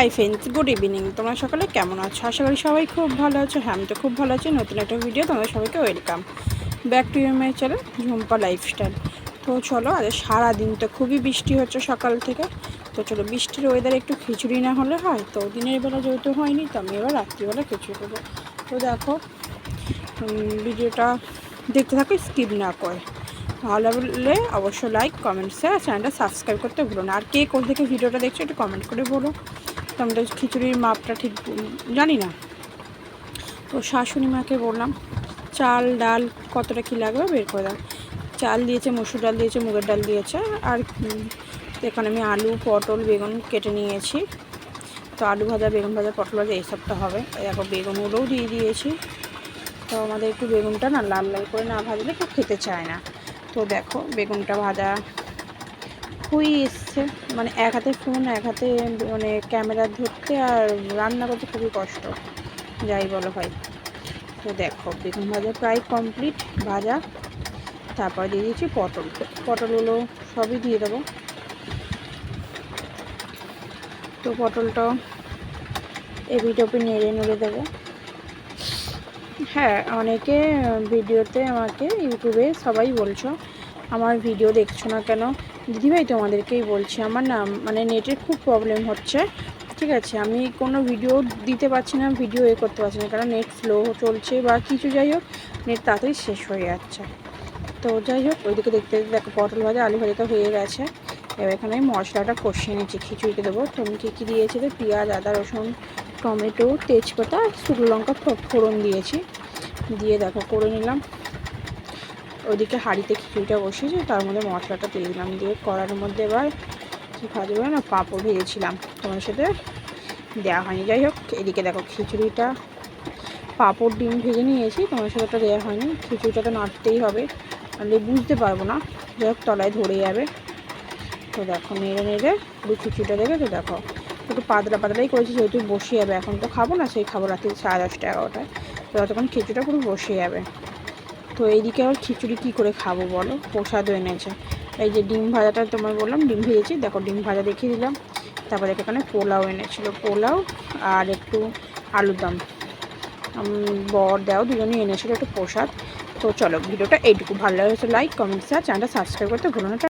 Hi friends, good evening. তোমরা সকালে কেমন আছো? আশা করি সবাই খুব ভালো আছো। হ্যাঁ আমি তো খুব ভালো আছি। নতুন একটা ভিডিও তোমাদের সবাইকে welcome back to your my channel Jhumpa lifestyle তো চলো, আজ সারাদিন তো খুবই বৃষ্টি হচ্ছে সকাল থেকে। তো চলো, বৃষ্টির ওয়েদারে একটু খিচুড়ি না হলে হয়। তো দিনের বেলা যেহেতু হয়নি, তো আমি এবার রাত্রিবেলা খিচুড়ি করব। তো দেখো ভিডিওটা দেখতে থাকো স্কিপ না করে। ভালো লাগলে অবশ্যই লাইক কমেন্ট শেয়ার চ্যানেলটা সাবস্ক্রাইব করতে ভুলো না। আর কে কোথা থেকে ভিডিওটা দেখছ, একটু কমেন্ট করে বলো। তো আমাদের খিচুড়ির মাপটা ঠিক জানি না। তো শাশুড়ি মাকে বললাম, চাল, ডাল কতটা কী লাগবে বের করে দাও। চাল দিয়েছে, মসুর ডাল দিয়েছে, মুগের ডাল দিয়েছে, আর এখানে আমি আলু, পটল, বেগুন কেটে নিয়েছি। তো আলু ভাজা, বেগুন ভাজা, পটল ভাজা এইসবটা হবে। দেখো বেগুনগুলোও দিয়ে দিয়েছি। তো আমাদের একটু বেগুনটা না লাল লাল করে না ভাজলে কেউ খেতে চায় না। তো দেখো, বেগুনটা ভাজা হয়ে এসছে। মানে এক হাতে ফোন এক হাতে মানে ক্যামেরা ধরতে আর রান্না করতে খুবই কষ্ট। যাই বলো ভাই। তো দেখো, বেগুন ভাজা প্রায় কমপ্লিট ভাজা। তারপর দিয়ে দিয়েছি পটল। পটলগুলো সবই দিয়ে দেবো। তো পটলটা এপিটপি নেড়ে নেড়ে দেবো। হ্যাঁ অনেকে ভিডিওতে আমাকে ইউটিউবে সবাই বলছো আমার ভিডিও দেখছ না কেন? দিদিভাই তোমাদেরকেই বলছি, আমার না মানে নেটের খুব প্রবলেম হচ্ছে। ঠিক আছে, আমি কোনো ভিডিও দিতে পারছি না ভিডিও এ করতে পারছি না, কারণ নেট স্লো চলছে বা কিছু যাই হোক নেট তাড়াতাড়ি শেষ হয়ে যাচ্ছে। তো যাই হোক, ওইদিকে দেখতে দেখো, পটল ভাজা, আলু ভাজা তো হয়ে গেছে। এবার এখানে আমি মশলাটা কষিয়ে নিচ্ছি, খিচুড়িতে দেবো। তুমি কী কী দিয়েছি তো পেঁয়াজ, আদা, রসুন, টমেটো, তেজপাতা, শুকনো লঙ্কা ফোড়ন দিয়েছি। দিয়ে দেখো, করে নিলাম। হাঁড়িতে খিচুড়িটা বসিয়েছি, তার মধ্যে মশলাটা দিয়ে দিলাম দিয়ে কড়ার মধ্যে এবার কী ভাজবো না, পাঁপড় ভেজেছিলাম। তোমার সাথে দেওয়া হয়নি। যাই হোক, এদিকে দেখো খিচুড়িটা, পাঁপড় ডিম ভেজে নিয়েছি তোমার সাথে ওটা দেওয়া হয়নি। খিচুড়িটা তো নাড়তেই হবে, নাহলে বুঝতে পারব না। যাই হোক, তলায় ধরে যাবে। তো দেখো নেড়ে নেড়ে পুরো খিচুড়িটা দেখে তো দেখো, একটু পাতলা পাতলাই করেছি, যেহেতু বসে যাবে। এখন তো খাব না, সেই খাব রাত্রি সাড়ে দশটা এগারোটায়। তো ততক্ষণ খিচুড়িটা পুরো বসে যাবে। তো এইদিকে আবার খিচুড়ি কী করে খাব বলো? প্রসাদও এনেছে। এই যে ডিম ভাজাটা তোমায় বললাম, ডিম ভেজেছি। দেখো ডিম ভাজা দেখিয়ে দিলাম। তারপরে এখানে পোলাও এনেছিল। পোলাও আর একটু আলুর দম। বর, দেও দুজনেই এনেছিল একটু প্রসাদ। তো চলো, ভিডিওটা এইটুকু। ভালো লাগছে, লাইক, কমেন্ট, শেয়ার, চ্যানেলটা সাবস্ক্রাইব করতে ভুলো না।